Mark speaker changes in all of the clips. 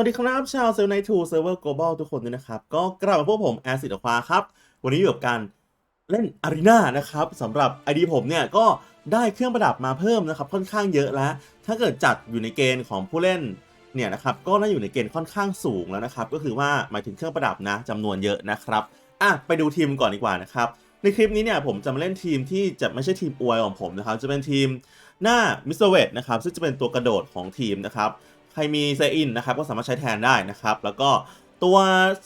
Speaker 1: วัสดีครับชาวเซลล์ไนทูเซิร์ฟเวอร์ global ทุกคนด้วยนะครับ ก็กลับมาพวกผมแอซิดควาครับ วันนี้อยู่กับการเล่นอารีนานะครับสำหรับไอดีผมเนี่ย ก็ได้เครื่องประดับมาเพิ่มนะครับ ค่อนข้างเยอะแล้ว ถ้าเกิดจัดอยู่ในเกณฑ์ของผู้เล่นเนี่ยนะครับก็น่าอยู่ในเกณฑ์ค่อนข้างสูงแล้วนะครับ ก็คือว่าหมายถึงเครื่องประดับนะจำนวนเยอะนะครับอะไปดูทีมก่อนดีกว่านะครับในคลิปนี้เนี่ยผมจะมาเล่นทีมที่จะไม่ใช่ทีมอวยของผมนะครับ จะเป็นทีมหน้ามิสเตอร์เวทนะครับซึ่งจะเป็นตัวกระโดดของทีมนะครับ ครมีเซอินนะครับก็สามารถใช้แทนได้นะครับ แล้วก็ตัว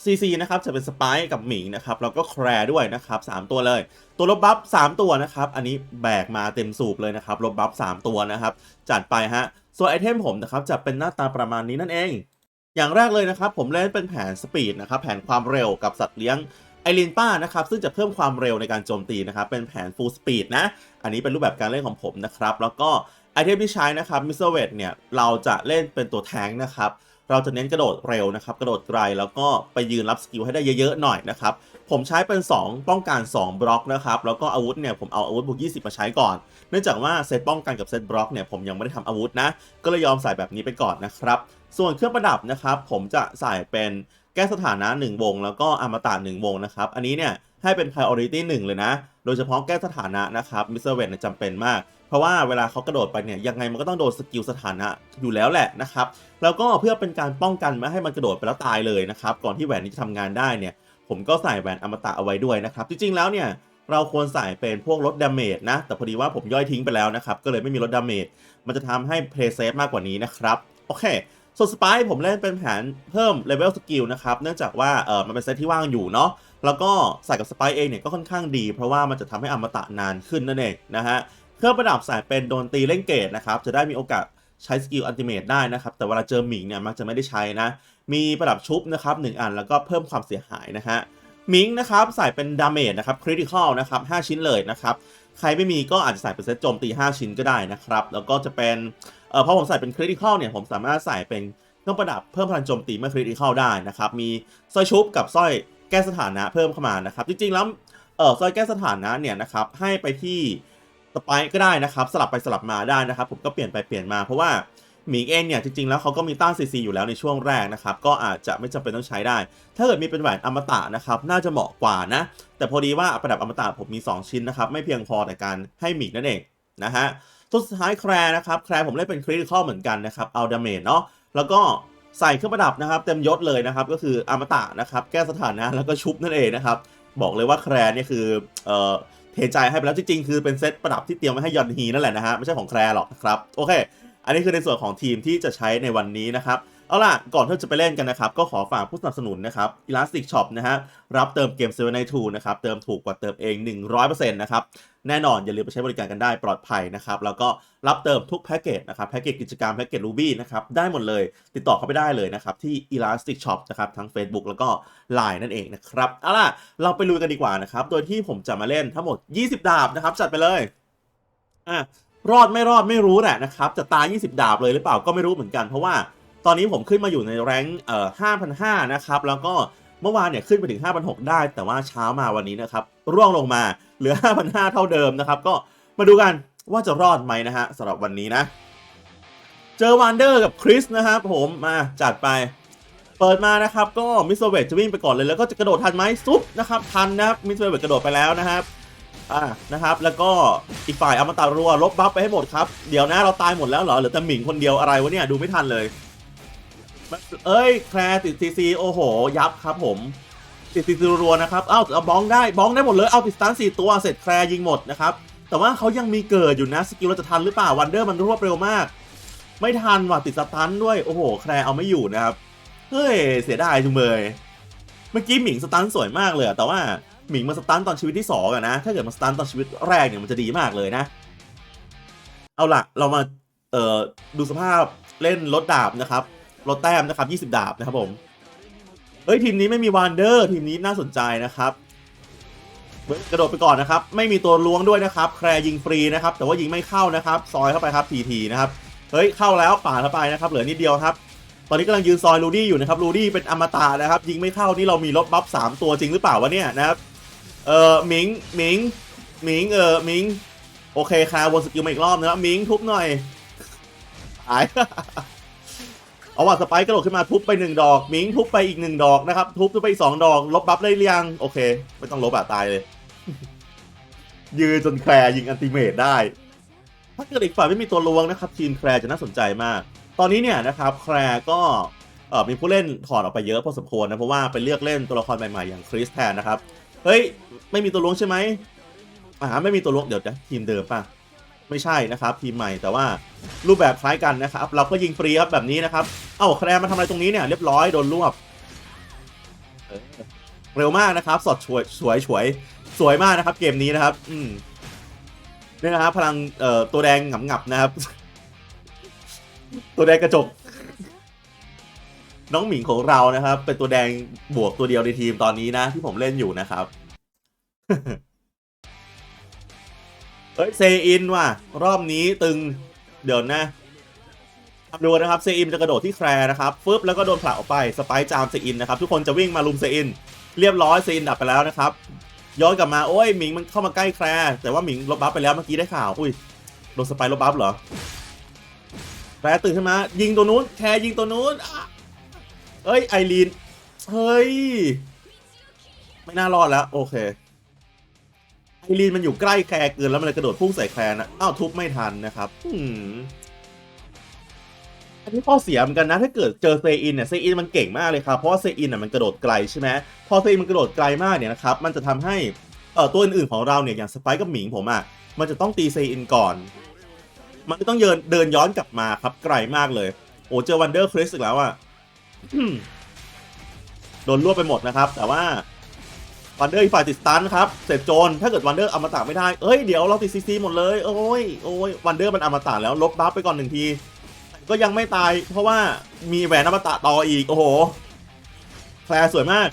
Speaker 1: CC นะครับจะเป็นสไปกับหมิงนะครับแล้วก็แคร์ด้วยนะครับ 3 ตัวเลย ตัวลบบัฟ3ตัวนะครับ อันนี้แบกมาเต็มสูบเลยนะครับลบบัฟ3ตัวนะครับ จัดไปฮะ ส่วนไอเทมผมนะครับจะเป็นหน้าตาประมาณนี้นั่นเอง อย่างแรกเลยนะครับ ผมเล่นเป็นแผนสปีดนะครับแผนความเร็วกับสัตว์เลี้ยงไอรินป้านะครับซึ่งจะเพิ่มความเร็วในการโจมตีนะครับเป็นแผน full speed นะ อันนี้เป็นรูปแบบการเล่นของผมนะครับแล้วก็ ไอเทมที่ใช้นะครับมิสเตอร์เวทเนี่ยเราจะเล่นเป็นตัวแทงนะครับ เราจะเน้นกระโดดเร็วนะครับ กระโดดไกลแล้วก็ไปยืนรับสกิลให้ได้เยอะๆหน่อยนะครับ ผมใช้เป็น 2 ป้องกัน 2 บล็อกนะครับ แล้วก็อาวุธเนี่ยผมเอาอาวุธบวก20 มาใช้ก่อน เนื่องจากว่าเซตป้องกันกับเซตบล็อกเนี่ยผมยังไม่ได้ทำอาวุธนะ ก็เลยยอมใส่แบบนี้ไปก่อนนะครับ ส่วนเครื่องประดับนะครับ ผมจะใส่เป็นแก้สถานะ 1 วง แล้วก็อมตะ1วงนะครับ อันนี้เนี่ยให้เป็น priority 1 เลยนะ โดยเฉพาะแก้สถานะนะครับมิสเตอร์เวนจำเป็นมาก เพราะว่าเวลาเขากระโดดไปเนี่ยยังไงมันก็ต้องโดนสกิลสถานะอยู่แล้วแหละนะครับแล้วก็เพื่อเป็นการป้องกันไม่ให้มันกระโดดไปแล้วตายเลยนะครับก่อนที่แหวนนี้จะทำงานได้เนี่ยผมก็ใส่แหวนอมตะเอาไว้ด้วยนะครับจริงๆแล้วเนี่ยเราควรใส่เป็นพวกลดดาเมจนะ แต่พอดีว่าผมย่อยทิ้งไปแล้วนะครับ ก็เลยไม่มีลดดาเมจ มันจะทำให้เพลย์เซฟมากกว่านี้นะครับ โอเค ส่วนสปายผมเล่นเป็นแผนเพิ่มเลเวลสกิลนะครับ เนื่องจากว่าเออมันเป็นเซตที่ว่างอยู่เนาะ แล้วก็ใส่กับสปายเองเนี่ยก็ค่อนข้างดี เพราะว่ามันจะทำให้อมตะนานขึ้นนั่นเองนะฮะ เครื่องประดับใส่เป็นโดนตีเล่นเกตนะครับจะได้มีโอกาสใช้สกิลอัลติเมทได้นะครับแต่เวลาเจอหมิงเนี่ยมักจะไม่ได้ใช้นะ มีประดับชุบนะครับหนึ่งอันแล้วก็เพิ่มความเสียหายนะฮะมิงนะครับใส่เป็นดาเมจนะครับคริติคอลนะครับ5ชิ้นเลยนะครับใครไม่มีก็อาจจะใส่เป็นเซตโจมตี 5 ชิ้นก็ได้นะครับแล้วก็จะเป็นเอ่อพอผมใส่เป็นคริติคอลเนี่ยผมสามารถใส่เป็นเครื่องประดับเพิ่มพลังโจมตีเมื่อคริติคอลได้นะครับมีสร้อยชุบกับสร้อยแก้สถานะเพิ่มเข้ามานะครับจริงๆแล้วเออสร้อยแก้สถานะเนี่ยนะครับให้ไปที่ สไปก็ได้นะครับ สลับไปสลับมาได้นะครับ ผมก็เปลี่ยนไปเปลี่ยนมาเพราะว่าหมิงเองเนี่ยจริงๆแล้วเขาก็มีต้านซีซีอยู่แล้วในช่วงแรกนะครับ ก็อาจจะไม่จำเป็นต้องใช้ได้ ถ้าเกิดมีเป็นแหวนอมตะนะครับ น่าจะเหมาะกว่านะ แต่พอดีว่าประดับอมตะผมมี 2 ชิ้นนะครับ ไม่เพียงพอในการให้หมิงนั่นเองนะฮะตัวสุดท้ายแคร์นะครับ แคร์ผมเล่นเป็นคริติคอลเหมือนกันนะครับ เอาดาเมจเนาะ แล้วก็ใส่เครื่องประดับนะครับ เต็มยศเลยนะครับ ก็คืออมตะนะครับ แก้สถานะแล้วก็ชุบนั่นเองนะครับ บอกเลยว่าแคร์เนี่ยคือเอ่อ เทใจให้ไปแล้วจริงๆ คือเป็นเซตประดับที่เตรียมไว้ให้ยอนฮีนั่นแหละนะฮะ ไม่ใช่ของแคร์หรอกนะครับ โอเค อันนี้คือในส่วนของทีมที่จะใช้ในวันนี้นะครับเอาล่ะ ก่อนที่จะไปเล่นกันนะครับ ก็ขอฝากผู้สนับสนุนนะครับ Elastic Shop นะฮะ รับเติมเกม7ใน2นะครับ เติมถูกกว่าเติมเอง 100%นะครับ แน่นอน อย่าลืมไปใช้บริการกันได้ปลอดภัยนะครับ แล้วก็รับเติมทุกแพ็กเกจนะครับ แพ็กเกจกิจกรรม แพ็กเกจ Ruby นะครับ ได้หมดเลย ติดต่อเข้าไปได้เลยนะครับ ที่ Elastic Shop นะครับ ทั้ง Facebook แล้วก็ Line นั่นเองนะครับ เอาล่ะ เราไปลุยกันดีกว่านะครับ โดยที่ผมจะมาเล่นทั้งหมด 20 ดาบนะครับจัดไปเลย อะรอดไม่รอดไม่รู้แหละนะครับ จะตาย 20 ดาบเลยหรือเปล่าก็ไม่รู้เหมือนกันเพราะว่า ตอนนี้ผมขึ้นมาอยู่ในแรงเอ่อ5,500 นะครับ แล้วก็เมื่อวานเนี่ยขึ้นไปถึง 5,600 ได้ แต่ว่าเช้ามาวันนี้นะครับ ร่วงลงมาเหลือ 5,500 เท่าเดิมนะครับ ก็มาดูกันว่าจะรอดไหมนะฮะสำหรับวันนี้นะ เจอวันเดอร์กับคริสนะครับผมมาจัดไป เปิดมานะครับ ก็มิสเตอร์เวทจะวิ่งไปก่อนเลยแล้วก็จะกระโดดทันไหมซุปนะครับทันนะครับมิสเตอร์เวทกระโดดไปแล้วนะครับอ่านะครับ แล้วก็อีกฝ่ายอมตะรัวลบบัฟไปให้หมดครับเดี๋ยวนะเราตายหมดแล้วเหรอเหลือแต่หมิงคนเดียวอะไรวะเนี่ยดูไม่ทันเลย เอ้ยแคลร์ติดซีซีโอ้โห ยับครับผมติดซีซีรัวนะครับ เอ้าเอาบ้องได้บ้องได้หมดเลย เอาติดสตันสี่ตัว เสร็จแคลร์ยิงหมดนะครับ แต่ว่าเขายังมีเกิดอยู่นะ สกิลเราจะทันหรือเปล่า วันเดอร์มันรวบเร็วมาก ไม่ทันว่ะติดสตันด้วย โอ้โห แคลร์เอาไม่อยู่นะครับ เฮ้ย เสียดายจุงเลยเมื่อกี้หมิงสตันสวยมากเลย แต่ว่าหมิงมาสตันตอนชีวิตที่สองอะนะ ถ้าเกิดมาสตันตอนชีวิตแรกเนี่ยมันจะดีมากเลยนะ เอาล่ะ เรามา เอ่อ ดูสภาพเล่นรถดาบนะครับ รถแต้มนะครับ20 ดาบนะครับผม เฮ้ย ทีมนี้ไม่มีวันเดอร์ ทีมนี้น่าสนใจนะครับเฮ้ยกระโดดไปก่อนนะครับ ไม่มีตัวล้วงด้วยนะครับ แคร์ยิงฟรีนะครับ แต่ว่ายิงไม่เข้านะครับ ซอยเข้าไปครับทีทีนะครับ เฮ้ย เข้าแล้วป่าเข้าไปนะครับ เหลือนิดเดียวครับ ตอนนี้กำลังยืนซอยลูดี้อยู่นะครับ ลูดี้เป็นอมตะนะครับ ยิงไม่เข้า นี่เรามีลบบัฟสามตัวจริงหรือเปล่าวะเนี่ยนะครับ เอ่อ มิง มิง มิง เอ่อ มิง โอเคคาวนสกิลมาอีกรอบนะครับมิงทุบหน่อยหาย เอาว่าสไปค์กระโดดขึ้นมาทุบไปหนึ่งดอกมิงทุบไปอีกหนึ่งดอกนะครับทุบไปอีกสองดอก ลบบัฟได้หรือยังโอเค ไม่ต้องลบอะตายเลย ยืนจนแคร์ยิงอันติเมตได้ ถ้าเกิดอีกฝ่ายไม่มีตัวลวงนะครับ ทีมแคร์จะน่าสนใจมาก ตอนนี้เนี่ยนะครับแคร์ก็มีผู้เล่นถอดออกไปเยอะพอสมควรนะเพราะว่าไปเลือกเล่นตัวละครใหม่ๆอย่างคริสแทนนะครับเฮ้ยไม่มีตัวลวงใช่ไหมอ่าไม่มีตัวลวงเดี๋ยวนะทีมเดิมป่ะ ไม่ใช่นะครับทีมใหม่แต่ว่ารูปแบบคล้ายกันนะครับ เราก็ยิงฟรีครับแบบนี้นะครับ เอ้าแคลร์มาทำอะไรตรงนี้เนี่ยเรียบร้อยโดนรวบเร็วมากนะครับ สดสวยสวยสวยสวยมากนะครับ เกมนี้นะครับ อืมนี่นะครับพลังเอ่อตัวแดงหงับนะครับ ตัวแดงกระจก น้องหมิงของเรานะครับ เป็นตัวแดงบวกตัวเดียวในทีมตอนนี้นะ ที่ผมเล่นอยู่นะครับ เอ้ยเซอินว่ะ รอบนี้ตึง เดี๋ยวนะทำดูนะครับเซอินจะกระโดดที่แครนะครับฟึบแล้วก็โดนผลักออกไปสไปร์จามเซอินนะครับทุกคนจะวิ่งมาลุมเซอิน เรียบร้อยเซอินดับไปแล้วนะครับ ย้อนกลับมาโอ้ยหมิงมันเข้ามาใกล้แครแต่ว่าหมิงลบบัฟไปแล้วเมื่อกี้ได้ข่าวอุ้ยโดนสไปร์ลบบัฟเหรอแครตื่นขึ้นมา ยิงตัวนู้นแครยิงตัวนู้นเอ้ยไอรีนเฮ้ยไม่น่ารอดแล้วโอเค ไอรีนมันอยู่ใกล้แคร์เกินแล้วมันเลยกระโดดพุ่งใส่แคร์นะอ้าวทุบไม่ทันนะครับอืมอันนี้ข้อเสียเหมือนกันนะถ้าเกิดเจอเซอินเนี่ยเซอินมันเก่งมากเลยครับเพราะว่าเซอินน่ะมันกระโดดไกลใช่ไหมพอเซอินมันกระโดดไกลมากเนี่ยนะครับมันจะทำให้เอ่อตัวอื่นๆของเราเนี่ยอย่างสไปค์กับหมิงผมอะมันจะต้องตีเซอินก่อน มันจะต้องเดินเดินย้อนกลับมาครับไกลมากเลย โอ้เจอวันเดอร์คริสอีกแล้วอะโดนรวบไปหมดนะครับ แต่ว่า วันเดอร์อีกฝ่ายติดสตันครับ เสร็จโจรถ้าเกิดวันเดอร์อมตะไม่ได้ เอ้ย เดี๋ยวเราติดซีซีหมดเลย โอ้ย โอ้ย วันเดอร์มันอมตะแล้ว ลบบัฟไปก่อนหนึ่งที ก็ยังไม่ตาย เพราะว่ามีแหวนอมตะต่ออีก โอ้โหแคลร์สวยมาก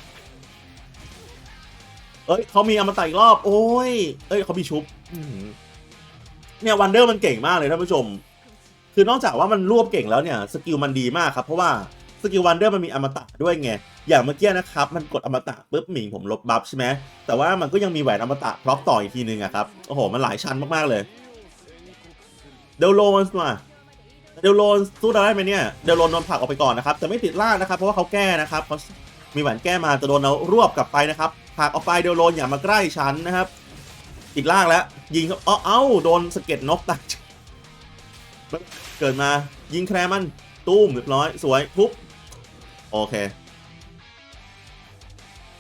Speaker 1: เอ้ย เขามีอมตะอีกรอบ โอ้ย เอ้ย เขามีชุบเนี่ยวันเดอร์มันเก่งมากเลยท่านผู้ชม คือนอกจากว่ามันรวบเก่งแล้วเนี่ย สกิลมันดีมากครับ เพราะว่า สกิลวันเดอร์มันมีอมตะด้วยไง อย่างเมื่อกี้นะครับ มันกดอมตะปุ๊บหมิงผมลบบัฟใช่ไหมแต่ว่ามันก็ยังมีแหวนอมตะพร็อกต่ออีกทีนึงอะครับ โอ้โห มันหลายชั้นมากๆเลย เดลโลนส์มาเดลโลนสู้ได้ไหมเนี่ย เดลโลนโดนผลักออกไปก่อนนะครับ แต่ไม่ติดล่างนะครับ เพราะว่าเขาแก้นะครับเขามีแหวนแก้มาจะโดนเรารวบกลับไปนะครับผลักออกไปเดลโลนอย่ามาใกล้ชั้นนะครับ ติดล่างแล้ว ยิงเขาเอ้าเอ้าโดนสะเก็ดนกตายเกิดมายิงแครมัน ตุ้มเรียบร้อย สวยทุบ โอเค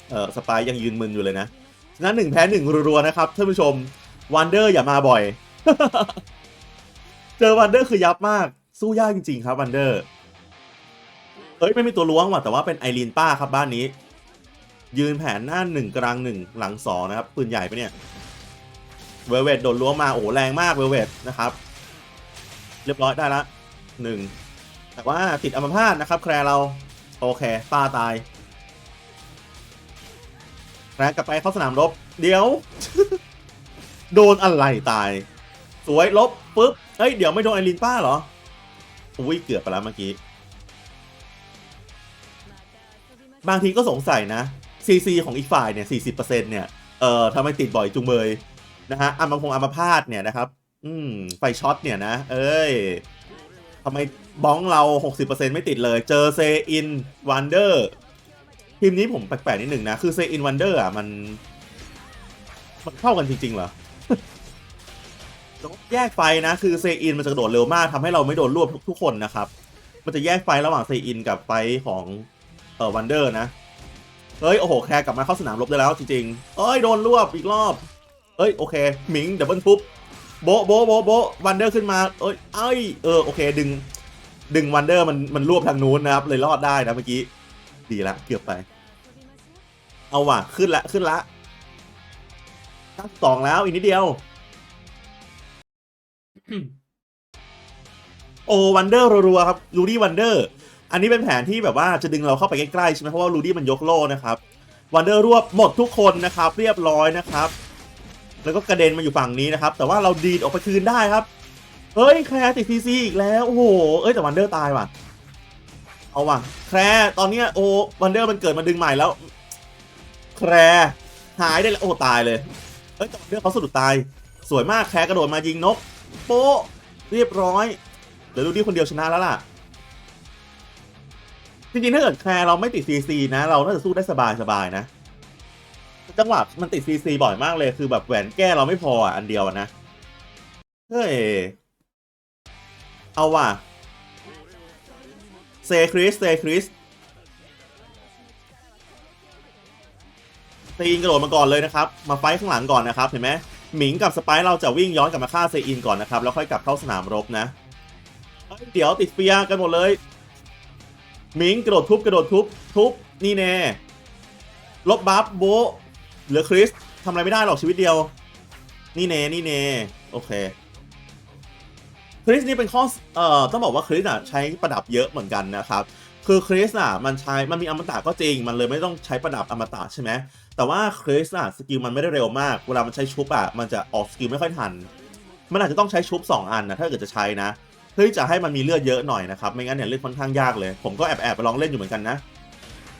Speaker 1: เออสปายยังยืนมึนอยู่เลยนะฉะนั้นหนึ่งแพ้หนึ่งรัวๆนะครับท่านผู้ชมวันเดอร์อย่ามาบ่อย เจอวันเดอร์คือยับมาก สู้ยากจริงๆครับวันเดอร์เอ้ยไม่มีตัวล้วงว่ะแต่ว่าเป็นไอรีนป้าครับบ้านนี้ ยืนแผนหน้าหนึ่งกลางหนึ่งหลังสองนะครับปืนใหญ่ไปเนี่ยเวเวตโดนล้วงมาโอ้แรงมากเวเวตนะครับ เรียบร้อยได้ละหนึ่งแต่ว่าติดอัมพาตนะครับแคร์เรา โอเคป้าตายแรงกลับไปเข้าสนามรบ เดี๋ยว โดนอะไรตาย สวยลบปุ๊บเฮ้ย เดี๋ยวไม่โดนไอรินป้าเหรอ อุ้ยเกือบไปแล้วเมื่อกี้ บางทีก็สงสัยนะ CC ของอีกฝ่ายเนี่ย40%เปอร์เซ็นเนี่ย เอ่อทำไมติดบ่อยจุงเบยนะฮะอัมพงอัมพาตเนี่ยนะครับ อืม ไฟช็อตเนี่ยนะ เอ้ยทำไม บ้องเรา 60%ไม่ติดเลย เจอเซอินวันเดอร์ทีมนี้ผมแปลกๆนิดหนึ่งนะ คือเซอินวันเดอร์อะ มัน มันเข้ากันจริง ๆ เหรอต้องแยกไฟนะ คือเซอินมันจะโดดเร็วมากทำให้เราไม่โดนรวบทุกๆคนนะครับ มันจะแยกไฟระหว่างเซอินกับไฟของเอ่อวันเดอร์นะ เฮ้ย โอ้โห แคร์กลับมาเข้าสนามรบได้แล้วจริงๆเอ้ย โดนรวบอีกรอบ เอ้ย โอเคหมิงเดับเบิลทุบโบโบโบโบวันเดอร์ขึ้นมา เอ้ย เอ้ย เออ โอเค ดึง ดึงวันเดอร์มันมันรวบทางนู้นนะครับ เลยรอดได้นะเมื่อกี้ ดีละเกือบไป เอาว่ะ ขึ้นละขึ้นละตั้งสองแล้วอีกนิดเดียว โอ้วันเดอร์รัวๆครับลูดี้วันเดอร์อันนี้เป็นแผนที่แบบว่าจะดึงเราเข้าไปใกล้ๆใช่ไหมเพราะว่าลูดี้มันยกโล่นะครับวันเดอร์รวบหมดทุกคนนะครับ เรียบร้อยนะครับ แล้วก็กระเด็นมาอยู่ฝั่งนี้นะครับ แต่ว่าเราดีดออกไปคืนได้ครับ เฮ้ยแคร์ติดซีซีอีกแล้วโอ้โหเอ้ยแต่วันเดอร์ตายว่ะเอาว่ะแคร์ตอนเนี้ยโอ้วันเดอร์มันเกิดมาดึงใหม่แล้ว แคร์หายได้แล้วโอ้ตายเลยเอ้ยแต่วันเดอร์เขาสะดุดตาย สวยมากแคร์กระโดดมายิงนก โป๊ะเรียบร้อยเดี๋ยวดูดีคนเดียวชนะแล้วล่ะจริงๆถ้าเกิดแคร์เราไม่ติดซีซีนะ เราน่าจะสู้ได้สบายๆนะ จังหวะมันติดซีซีบ่อยมากเลยคือแบบแหวนแก้เราไม่พออะอันเดียวนะเฮ้ย เอาว่ะเซคริสเซคริสตีนกระโดดมาก่อนเลยนะครับ มาไฟข้างหลังก่อนนะครับ เห็นไหมหมิงกับสไปร์เราจะวิ่งย้อนกลับมาฆ่าเซอินก่อนนะครับ แล้วค่อยกลับเข้าสนามรบนะเเดี๋ยวติดเฟียกันหมดเลยหมิงกระโดดทุบกระโดดทุบทุบนี่แน่ลบบัฟโบเหลือคริสทำอะไรไม่ได้หรอกชีวิตเดียว นี่เน่นี่เน่โอเค ริสนี่เป็นข้อเอ่อต้องบอกว่าคริสอะใช้ประดับเยอะเหมือนกันนะครับคือคริสอะมันใช้มันมีอมตะก็จริง มันเลยไม่ต้องใช้ประดับอมตะใช่ไหมแต่ว่าคริสอะสกิลมันไม่ได้เร็วมากเวลามันใช้ชุบอะมันจะออกสกิลไม่ค่อยทัน มันอาจจะต้องใช้ชุบสองอันนะถ้าเกิดจะใช้นะเพื่อจะให้มันมีเลือดเยอะหน่อยนะครับไม่งั้นเนี่ยเล่นค่อนข้างยากเลย ผมก็แอบแอบไปลองเล่นอยู่เหมือนกันนะ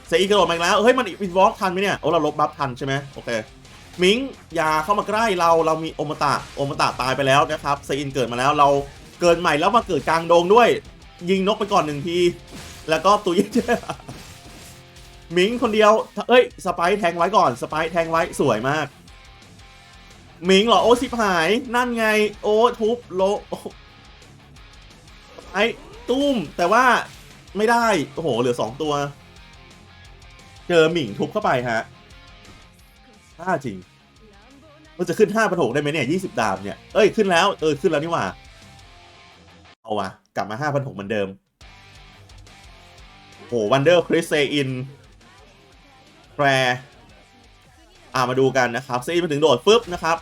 Speaker 1: เซอีกระโดดมาแล้วเฮ้ยมันวินวอล์กทันไหมเนี่ยโอ้เราลบบัฟทันใช่ไหมโอเคมิงอย่าเข้ามาใกล้เราเรามีโอมตะโอมตะตายไปแล้วนะครับเซอินเกิดมาแล้วเรา เกิดใหม่แล้วมาเกิดกลางโดงด้วย ยิงนกไปก่อนหนึ่งที แล้วก็ตุยมิงคนเดียว เอ้ย สไปซ์แทงไว้ก่อน สไปซ์แทงไว้สวยมาก มิงเหรอ โอ้สิบหาย นั่นไง โอ้ทุบโล้ไอ้ตุ้ม แต่ว่าไม่ได้ โอ้โห เหลือสองตัว เจอหมิงทุบเข้าไปฮะห้าจริง มันจะขึ้นห้าพันหกได้ไหมเนี่ยยี่สิบดาบเนี่ย เอ้ย ขึ้นแล้ว เออ ขึ้นแล้วนี่หว่า เอาวะกลับมาห้าพันหกเหมือนเดิมโหวันเดอร์คริสเซอินแปรอ่ามาดูกันนะครับเซอินมาถึงโดดฟึบนะครับ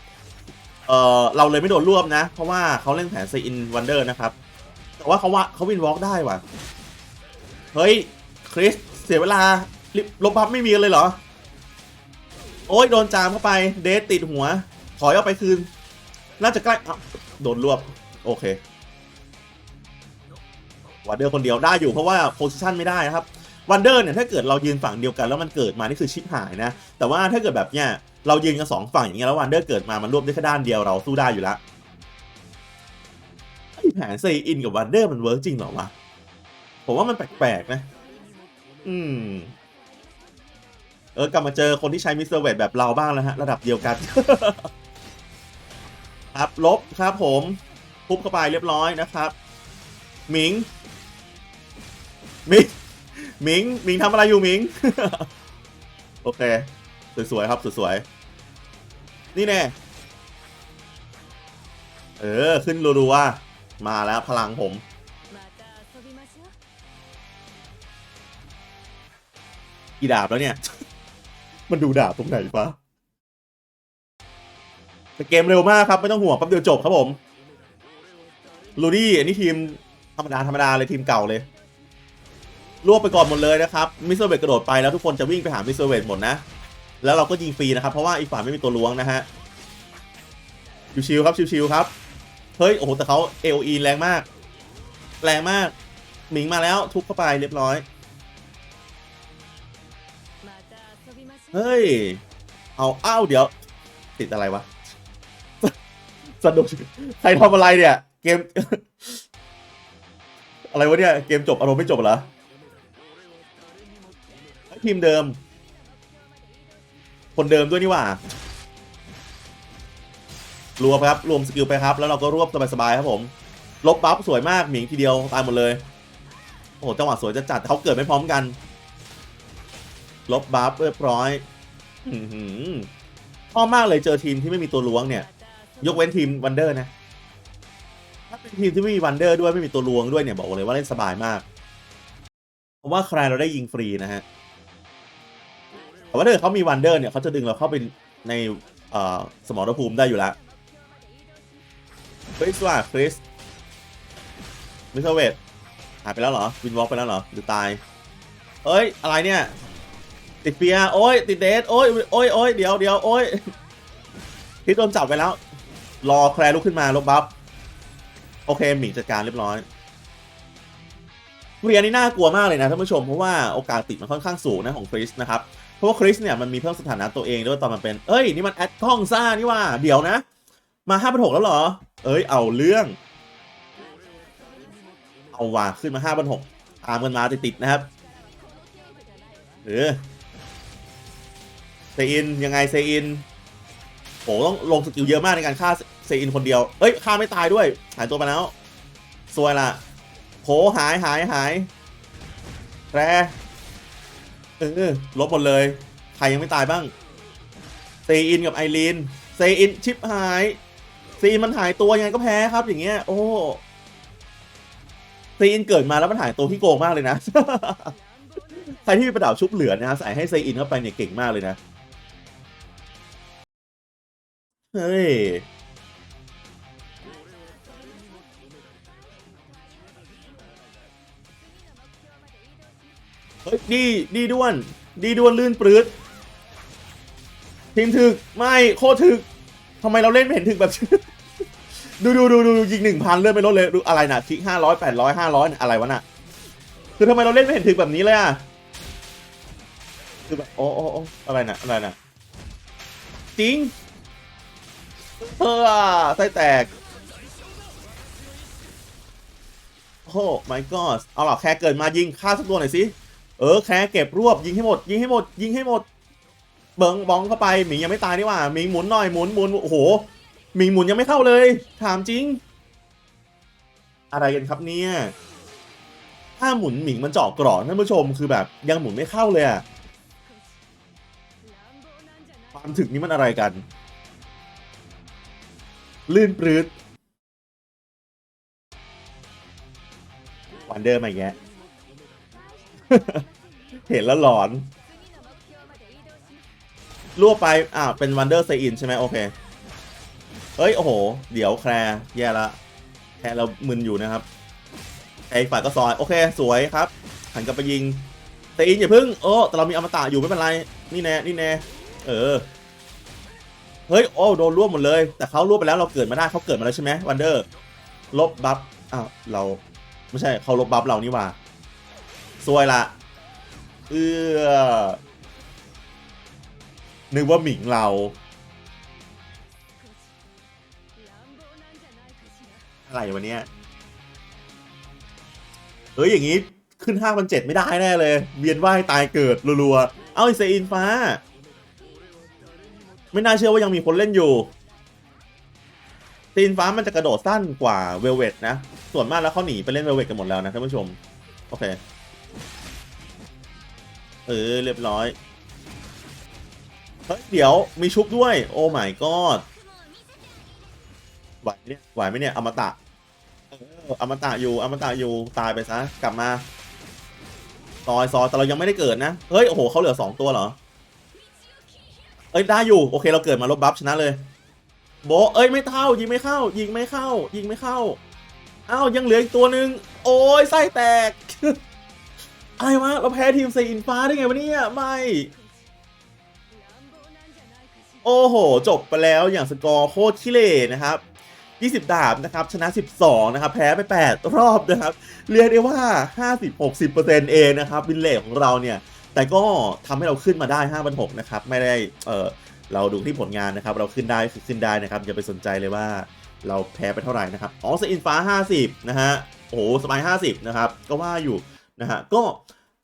Speaker 1: เออเราเลยไม่โดนรวบนะ เพราะว่าเขาเล่นแผนเซอินวันเดอร์นะครับ แต่ว่าเขาว่าเขาวินวอล์กได้ว่ะ เฮ้ย คริสเสียเวลาลิลบบัฟไม่มีเลยเหรอ โอ้ยโดนจามเข้าไปเดทติดหัว ถอยออกไปคืน น่าจะใกล้โดนรวบ โอเค วันเดอร์คนเดียวได้อยู่เพราะว่าโพซิชันไม่ได้นะครับวันเดอร์เนี่ยถ้าเกิดเรายืนฝั่งเดียวกันแล้วมันเกิดมานี่คือชิปหายนะ แต่ว่าถ้าเกิดแบบเนี้ยเรายืนกันสองฝั่งอย่างเงี้ยแล้ววันเดอร์เกิดมามันรวบได้แค่ด้านเดียวเราสู้ได้อยู่แล้วไอแผนเซอินกับวันเดอร์มันเวิร์กจริงเหรอวะผมว่ามันแปลกๆนะ อืม เออกลับมาเจอคนที่ใช้มิสเตอร์เวทแบบเราบ้างแล้วฮะ ระดับเดียวกัน ครับลบครับผมทุบเข้าไปเรียบร้อยนะครับ หมิง มิงมิงมิงทำอะไรอยู่มิง โอเค สวยๆครับสวยๆนี่แน่เออ ขึ้นรัวๆมาแล้วพลังผมกี่ดาบแล้วเนี่ย มันดูดาบตรงไหนปะแต่เกมเร็วมากครับ ไม่ต้องห่วงแป๊บเดียวจบครับผม ลูดี้อันนี้ทีมธรรมดาธรรมดาเลยทีมเก่าเลย รวบไปก่อนหมดเลยนะครับมิสเตอร์เวทกระโดดไปแล้วทุกคนจะวิ่งไปหามิสเตอร์เวทหมดนะ แล้วเราก็ยิงฟรีนะครับ เพราะว่าอีกฝ่ายไม่มีตัวล้วงนะฮะชิวๆครับชิวๆครับเฮ้ยโอ้โหแต่เขาเอลีแรงมาก แรงมากหมิงมาแล้วทุบเข้าไปเรียบร้อยเฮ้ย เอาอ้าวเดี๋ยว ติดอะไรวะ สนุกใครทำอะไรเนี่ย เกม อะไรวะเนี่ย เกมจบอารมณ์ไม่จบเหรอ ทีมเดิม คนเดิมด้วยนี่หว่ารวมครับ รวมสกิลไปครับ แล้วเราก็รวบสบายๆครับผม ลบบัฟสวยมากหมิงทีเดียวตายหมดเลย โอ้โหจังหวะสวยจะจัดแต่เขาเกิดไม่พร้อมกัน ลบบัฟเรียบร้อยอื้อหอชอมากเลยเจอทีมที่ไม่มีตัวล้วงเนี่ย ยกเว้นทีมวันเดอร์นะ ถ้าเป็นทีมที่ไม่มีวันเดอร์ด้วยไม่มีตัวล้วงด้วยเนี่ยบอกเลยว่าเล่นสบายมากเพราะว่าใครเราได้ยิงฟรีนะฮะ แต่ว่าถ้าเกิดเขามีวันเดอร์เนี่ยเขาจะดึงเราเข้าไปในสมรภูมิได้อยู่แล้วคริสว่าคริสมิสเตอร์เวทหายไปแล้วเหรอวินวอล์กไปแล้วเหรอหรือตายเอ้ย อะไรเนี่ย ติดเปียโอ้ย ติดเดทโอ้ยโอ้ยโอ้ยเดี๋ยวเดี๋ยวโอ้ยทิศโดนจับไปแล้ว รอแคลร์ลุกขึ้นมาลบบัฟโอเคหมิงจัดการเรียบร้อยเรียนนี่น่ากลัวมากเลยนะท่านผู้ชม เพราะว่าโอกาสติดมันค่อนข้างสูงนะของคริสนะครับ เพราะว่าคริสเนี่ยมันมีเพิ่มสถานะตัวเองด้วยตอนมันเป็น เอ้ยนี่มันแอดท่องซ่านี่ว่า เดี๋ยวนะ มาห้าพันหกแล้วเหรอ เอ้ยเอาเรื่อง เอาว่ะขึ้นมาห้าพันหกตามกันมาติดๆนะครับเออเซอินยังไงเซอินโหต้องลงสกิลเยอะมากในการฆ่าเซอินคนเดียว เอ้ยฆ่าไม่ตายด้วย หายตัวไปแล้วซวยละโผหายหายหายแร เออลบหมดเลย ใครยังไม่ตายบ้าง เซอินกับไอรีน เซอินชิปหาย เซอินมันหายตัวยังไงก็แพ้ครับอย่างเงี้ย โอ้ เซอินเกิดมาแล้วมันหายตัวที่โกงมากเลยนะ ใครที่มีประดับชุบเหลือนะฮะใส่ให้เซอินเข้าไปเนี่ยเก่งมากเลยนะ เฮ้ย ฮ้ยดีดีด้วน ดีด้วนลื่นปรื๊ดทีมถึกไม่โคตรถึกทำไมเราเล่นไม่เห็นถึกแบบ ดูดูดูดูยิงหนึ่งพันเลื่อนไปลดเลยดูอะไรนะคลิกห้าร้อยแปดร้อยห้าร้อยอะไรวะน่ะคือทำไมเราเล่นไม่เห็นถึกแบบนี้เลยอะคือแบบโอ้โอ้โอ้อะไรนะอะไรนะจริงเออไส้แตกโอ้ my god เอาหรอแค่เกิดมายิงฆ่าสักตัวหน่อยสิ เออแค่เก็บรวบยิงให้หมด ยิงให้หมด ยิงให้หมด เบิงบองเข้าไปหมิงยังไม่ตายนี่หว่าหมิงหมุนหน่อยหมุนหมุนโอ้โหหมิงหมุนยังไม่เข้าเลย ถามจริง อะไรกันครับเนี่ยถ้าหมุนหมิงมันเจาะกรอบท่านผู้ชมคือแบบยังหมุนไม่เข้าเลยอะความถึกนี่มันอะไรกัน ลื่นปรื๊ดวันเดอร์มาอีกแย เห็นแล้วหลอนรวไป อ่าเป็นวันเดอร์ไซอินใช่ไหมโอเคเฮ้ย โอ้โห เดี๋ยวแคร์แย่ละ แคร์เรามึนอยู่นะครับไอ้ฝ่ายก็ซอย โอเค สวยครับ หันกลับไปยิงไซอินอย่าพึ่ง โอ้ แต่เรามีอมตะอยู่ไม่เป็นไร นี่แน่ นี่แน่ เออ เฮ้ย โอ้ โดนรวบหมดเลย แต่เขารวบไปแล้วเราเกิดมาได้เขาเกิดมาแล้วใช่ไหมวันเดอร์ ลบบัฟ อ้าว เรา ไม่ใช่เขาลบบัฟเรานี่หว่า ซวยละเออนึกว่าหมิงเรา อะไรวะเนี่ยเอ้ยอย่างงี้ขึ้นห้าพันเจ็ดไม่ได้แน่เลย เวียนว่ายตายเกิดรัวๆ เอาไอเซอินฟ้า ไม่น่าเชื่อว่ายังมีคนเล่นอยู่เซอินฟ้ามันจะกระโดดสั้นกว่าเวลเวตนะ ส่วนมากแล้วเขาหนีไปเล่นเวลเวตกันหมดแล้วนะท่านผู้ชม โอเค เออเรียบร้อย เฮ้ย เดี๋ยวมีชุบด้วย โอ้ my god ไหวไหมเนี่ยไหวไหมเนี่ยอมตะเอออมตะอยู่อมตะอยู่ตายไปซะกลับมาซอยซอยแต่เรายังไม่ได้เกิดนะ เฮ้ย โอ้โหเขาเหลือสองตัวเหรอ เอ้ย ได้อยู่ โอเค เราเกิดมาลบบัฟชนะเลย โบเอ้ย ไม่เข้ายิงไม่เข้า ยิงไม่เข้า ยิงไม่เข้า อ้าว ยังเหลืออีกตัวหนึ่ง โอ้ย ไส้แตก อะไรวะเราแพ้ทีมไซอินฟ้าได้ไงวะเนี่ยไม่ โอ้โห จบไปแล้วอย่างสกอร์โคตรขี้เหร่นะครับ 20 ดาบนะครับ ชนะ 12 นะครับ แพ้ไป 8 รอบนะครับ เรียกได้ว่า 50-60%เองนะครับ วินเลทของเราเนี่ย แต่ก็ทำให้เราขึ้นมาได้5 6 0 0นะครับ ไม่ได้ เออเราดูที่ผลงานนะครับ เราขึ้นได้คือขึ้นได้นะครับ อย่าไปสนใจเลยว่าเราแพ้ไปเท่าไหร่นะครับ อ๋อสอินฟ้า 50 นะฮะ โอ้โห สมัย 50 นะครับ ก็ว่าอยู่ นะฮะก็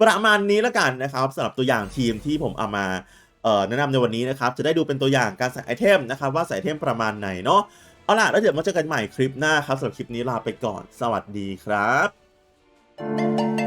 Speaker 1: ประมาณนี้แล้วกันนะครับสำหรับตัวอย่างทีมที่ผมเอามาแนะนำในวันนี้นะครับจะได้ดูเป็นตัวอย่างการใส่ไอเทมนะครับว่าใส่ไอเทมประมาณไหนเนาะเอาล่ะแล้วเดี๋ยวมาเจอกันใหม่คลิปหน้าครับสำหรับคลิปนี้ลาไปก่อน สวัสดีครับ